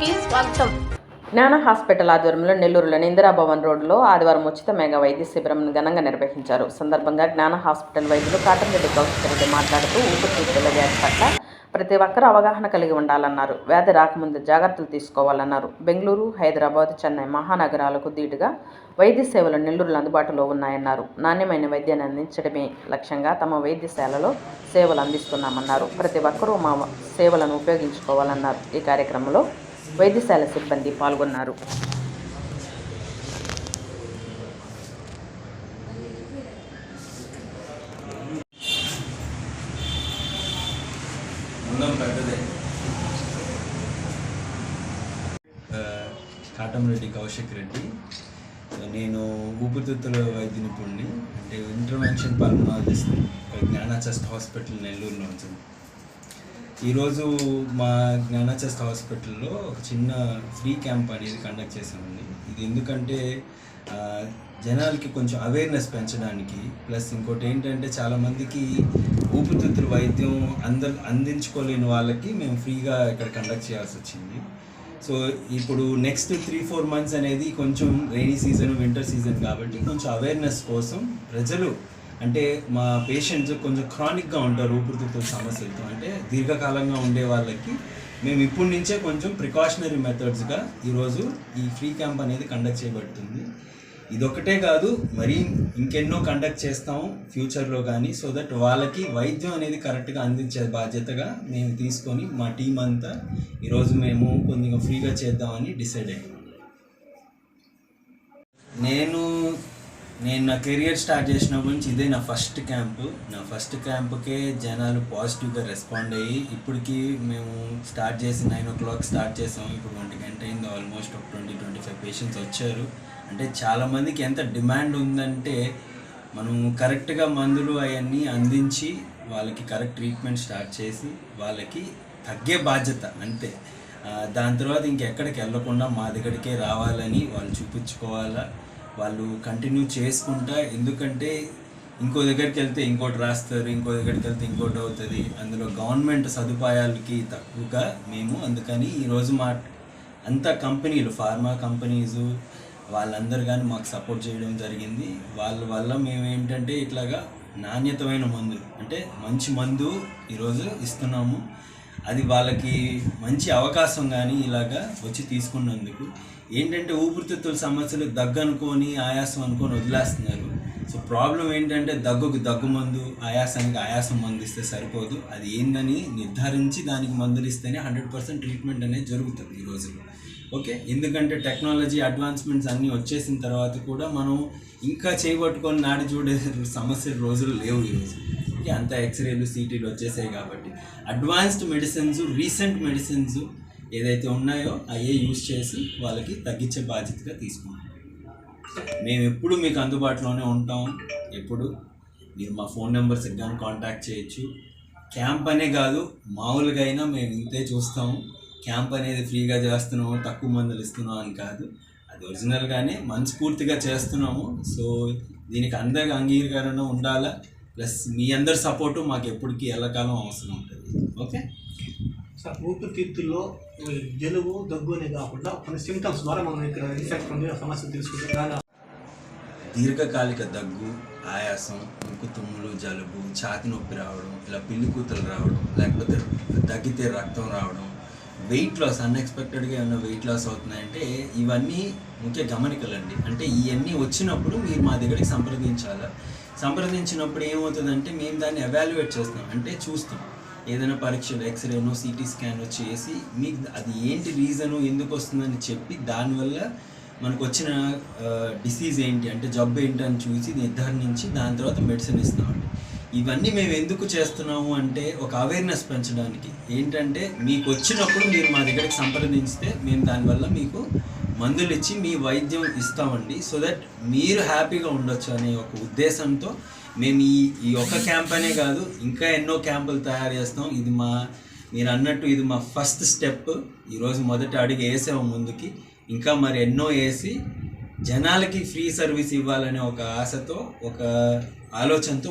కి స్వాగతం. జ్ఞాన హాస్పిటల్ ఆధ్వర్యంలో నెల్లూరులోని ఇందిరాభవన్ రోడ్లో ఆదివారం ఉచిత మెగా వైద్య శిబిరం ఘనంగా నిర్వహించారు. సందర్భంగా జ్ఞాన హాస్పిటల్ వైద్యులు కాటంరెడ్డి కౌశిక్ రెడ్డి మాట్లాడుతూ ఊపిరితిత్తుల వ్యాధి పట్ల ప్రతి ఒక్కరూ అవగాహన కలిగి ఉండాలన్నారు. వ్యాధి రాకముందు జాగ్రత్తలు తీసుకోవాలన్నారు. బెంగళూరు హైదరాబాద్ చెన్నై మహానగరాలకు ధీటుగా వైద్య సేవలు నెల్లూరులో అందుబాటులో ఉన్నాయన్నారు. నాణ్యమైన వైద్యాన్ని అందించడమే లక్ష్యంగా తమ వైద్యశాలలో సేవలు అందిస్తున్నామన్నారు. ప్రతి ఒక్కరూ మా సేవలను ఉపయోగించుకోవాలన్నారు. ఈ కార్యక్రమంలో వైద్యశాల సిబ్బంది పాల్గొన్నారు. కాటంరెడ్డి కౌశిక్ రెడ్డి. నేను ఊపిరితిత్తుల వైద్య నిపుణుని అంటే intervention pulmonologist Gnana chest hospital నెల్లూరులో ఉంటుంది ఈరోజు మా జ్ఞాన హాస్పిటల్లో ఒక చిన్న ఫ్రీ క్యాంప్ అనేది కండక్ట్ చేశామండి. ఇది ఎందుకంటే జనాలకి కొంచెం అవేర్నెస్ పెంచడానికి ప్లస్ ఇంకోటి ఏంటంటే చాలామందికి ఊపిరితిత్తుల వైద్యం అంద అందించుకోలేని వాళ్ళకి మేము ఫ్రీగా ఇక్కడ కండక్ట్ చేయాల్సి వచ్చింది. సో ఇప్పుడు నెక్స్ట్ త్రీ ఫోర్ మంత్స్ అనేది కొంచెం రైనీ సీజన్ వింటర్ సీజన్ కాబట్టి కొంచెం అవేర్నెస్ కోసం ప్రజలు అంటే మా పేషెంట్స్ కొంచెం క్రానిక్గా ఉంటారు ఊపిరితిత్తుల సమస్యలతో. అంటే దీర్ఘకాలంగా ఉండే వాళ్ళకి మేము ఇప్పటి నుంచే కొంచెం ప్రికాషనరీ మెథడ్స్గా ఈరోజు ఈ ఫ్రీ క్యాంప్ అనేది కండక్ట్ చేయబడుతుంది. ఇదొకటే కాదు మరి ఇంకెన్నో కండక్ట్ చేస్తాము ఫ్యూచర్లో కానీ సో దట్ వాళ్ళకి వైద్యం అనేది కరెక్ట్గా అందించే బాధ్యతగా మేము తీసుకొని మా టీం అంతా ఈరోజు మేము కొద్దిగా ఫ్రీగా చేద్దామని డిసైడ్ అయ్యాము నేను నేను నా కెరియర్ స్టార్ట్ చేసినప్పటి నుంచి ఇదే నా ఫస్ట్ క్యాంపు నా ఫస్ట్ క్యాంప్కే జనాలు పాజిటివ్గా రెస్పాండ్ అయ్యి ఇప్పటికి మేము స్టార్ట్ చేసి నైన్ ఓ క్లాక్ స్టార్ట్ చేసాం. ఇప్పుడు ఒంటి గంట అయింది ఆల్మోస్ట్ ఒక ట్వంటీ ట్వంటీ ఫైవ్ పేషెంట్స్ వచ్చారు. అంటే చాలామందికి ఎంత డిమాండ్ ఉందంటే మనం కరెక్ట్గా మందులు అవన్నీ అందించి వాళ్ళకి కరెక్ట్ ట్రీట్మెంట్ స్టార్ట్ చేసి వాళ్ళకి తగ్గే బాధ్యత అంతే. దాని తర్వాత ఇంకెక్కడికి వెళ్ళకుండా మా దగ్గరికే రావాలని వాళ్ళు చూపించుకోవాలా? వాళ్ళు కంటిన్యూ చేసుకుంటా ఎందుకంటే ఇంకో దగ్గరికి వెళ్తే ఇంకోటి రాస్తారు ఇంకో దగ్గరికి వెళ్తే ఇంకోటి అవుతుంది. అందులో గవర్నమెంట్ సదుపాయాలకి తక్కువగా మేము అందుకని ఈరోజు మా అంత కంపెనీలు ఫార్మా కంపెనీస్ వాళ్ళందరూ కానీ మాకు సపోర్ట్ చేయడం జరిగింది. వాళ్ళ వల్ల మేము ఏంటంటే ఇట్లాగా నాణ్యతమైన మందు అంటే మంచి మందు ఈరోజు ఇస్తున్నాము. అది వాళ్ళకి మంచి అవకాశం కానీ ఇలాగా వచ్చి తీసుకున్నందుకు ఏంటంటే ఊపిరితిత్తుల సమస్యలు దగ్గు అనుకొని ఆయాసం అనుకొని వదిలేస్తున్నారు. సో ప్రాబ్లం ఏంటంటే దగ్గుకు దగ్గు మందు ఆయాసానికి ఆయాసం మందు ఇస్తే సరిపోదు. అది ఏందని నిర్ధారించి దానికి మందులు ఇస్తేనే హండ్రెడ్ పర్సెంట్ ట్రీట్మెంట్ అనేది జరుగుతుంది ఈ రోజుల్లో. ఓకే? ఎందుకంటే టెక్నాలజీ అడ్వాన్స్మెంట్స్ అన్నీ వచ్చేసిన తర్వాత కూడా మనం ఇంకా చేయబట్టుకొని నాటి చూడే సమస్య రోజులు లేవు ఈరోజు ఓకే అంత ఎక్స్రేలు సీటీలు వచ్చేసాయి కాబట్టి. అడ్వాన్స్డ్ మెడిసిన్స్ రీసెంట్ మెడిసిన్స్ ఏదైతే ఉన్నాయో అయ్యే యూజ్ చేసి వాళ్ళకి తగ్గించే బాధ్యతగా తీసుకుంటాం మేము ఎప్పుడు మీకు అందుబాటులోనే ఉంటాం. ఎప్పుడు మీరు మా ఫోన్ నెంబర్ కానీ కాంటాక్ట్ చేయొచ్చు. క్యాంప్ అనే కాదు మామూలుగా అయినా మేము ఇంతే చూస్తాము. క్యాంప్ అనేది ఫ్రీగా చేస్తున్నాము తక్కువ మందులు ఇస్తున్నాం అని కాదు. అది ఒరిజినల్గానే మనస్ఫూర్తిగా చేస్తున్నాము. సో దీనికి అందరికి అంగీకరణ ఉండాలా? ప్లస్ మీ అందరి సపోర్టు మాకు ఎప్పటికీ ఎల్లకాలం అవసరం ఉంటుంది. ఓకే? సార్ ఊపిరితిత్తుల్లో జలుబు దగ్గు అనే కాకుండా కొన్ని సిమ్టమ్స్ ద్వారా మనం ఇక్కడ ఇన్ఫెక్ట్ ఉంది సమస్య తెలుసుకుంటే దీర్ఘకాలిక దగ్గు ఆయాసం ముక్కు తుమ్ములు జలుబు ఛాతి నొప్పి రావడం ఇలా పిల్లి కూతులు రావడం లేకపోతే తగ్గితే రక్తం రావడం వెయిట్ లాస్ అన్ఎక్స్పెక్టెడ్గా ఏమైనా వెయిట్ లాస్ అవుతున్నాయంటే ఇవన్నీ ముఖ్య గమనికలండి. అంటే ఇవన్నీ వచ్చినప్పుడు మీరు మా దగ్గరికి సంప్రదించాలా? సంప్రదించినప్పుడు ఏమవుతుందంటే మేము దాన్ని ఎవాల్యుయేట్ చేస్తాం అంటే చూస్తాం ఏదైనా పరీక్షలు ఎక్స్రేనో సిటీ స్కాన్ చేసి మీకు అది ఏంటి రీజను ఎందుకు వస్తుందని చెప్పి దానివల్ల మనకు వచ్చిన డిసీజ్ ఏంటి అంటే జబ్బు ఏంటి అని చూసి నిర్ధారించి దాని తర్వాత మెడిసిన్ ఇస్తామండి ఇవన్నీ మేము ఎందుకు చేస్తున్నాము అంటే ఒక అవేర్నెస్ పెంచడానికి. ఏంటంటే మీకు వచ్చినప్పుడు మీరు మా దగ్గరికి సంప్రదిస్తే మేము దానివల్ల మీకు మందులు ఇచ్చి మీ వైద్యం ఇస్తామండి. సో దట్ మీరు హ్యాపీగా ఉండొచ్చు అనే ఒక ఉద్దేశంతో మేము ఈ ఈ ఒక్క క్యాంప్ అనే కాదు ఇంకా ఎన్నో క్యాంపులు తయారు చేస్తాం. ఇది మా మీరు అన్నట్టు ఇది మా ఫస్ట్ స్టెప్. ఈరోజు మొదట అడుగు వేసాము ముందుకి. ఇంకా మరి ఎన్నో వేసి జనాలకి ఫ్రీ సర్వీస్ ఇవ్వాలనే ఒక ఆశతో ఒక ఆలోచనతో